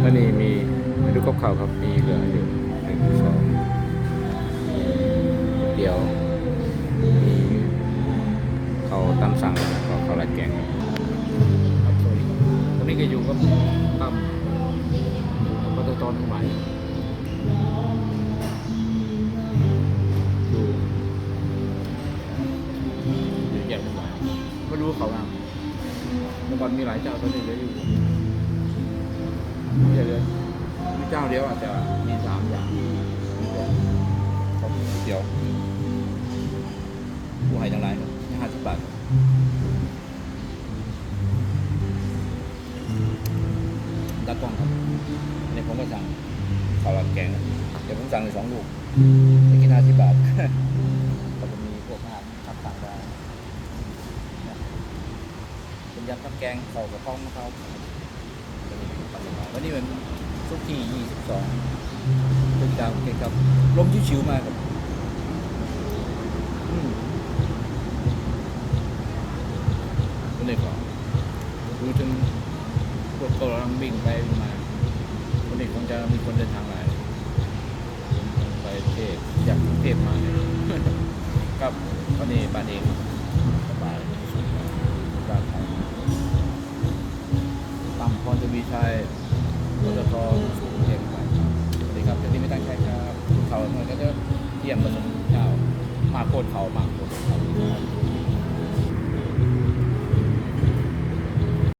แล้วนี่มีเมนูกับข้าวครับมีเหลืออยู่หนึ่งสองเตี๋ยวมีเขาวตามสั่งแล้วก็ข้าวราดแกงครับครับสวันนี้ก็อยู่กับตั้มปตททั้งหลายดูเยอะแยะมากมายไม่รู้เขาอะเมื่อก่อนมีหลายเจ้าตอนนี้เหลืออยู่ เดียวอาจจะมีสามอย่างครับเดี๋ยวผู้ให้ทั้งหลายครับห้าสิบบาทครับกล้องครับอันนี้ผมก็สั่งข้าวราดแกงเดี๋ยวผมสั่งเลยสองลูกจะกินห้าสิบบาทก็จะมีพวกอาหารทับต่างได้เป็นยำทับแกงเข่ากระเพาะมะพร้าวันนี้เป็น ซุกที่ 22เป็นดาวเก่งครับ ลมชิวๆมากครับอืมวันนี้ก็ดูถึงพวกกำลังวิ่งไปมาวันนี้คงจะมีคนเดินทางหลายไปเทพอยากเทพมาครับวันนี้บ้านเองสบายบ้านไทยต่ำพรทวีชัย เทียมผสมข้าวมาโคตรเขามาโคตรเขา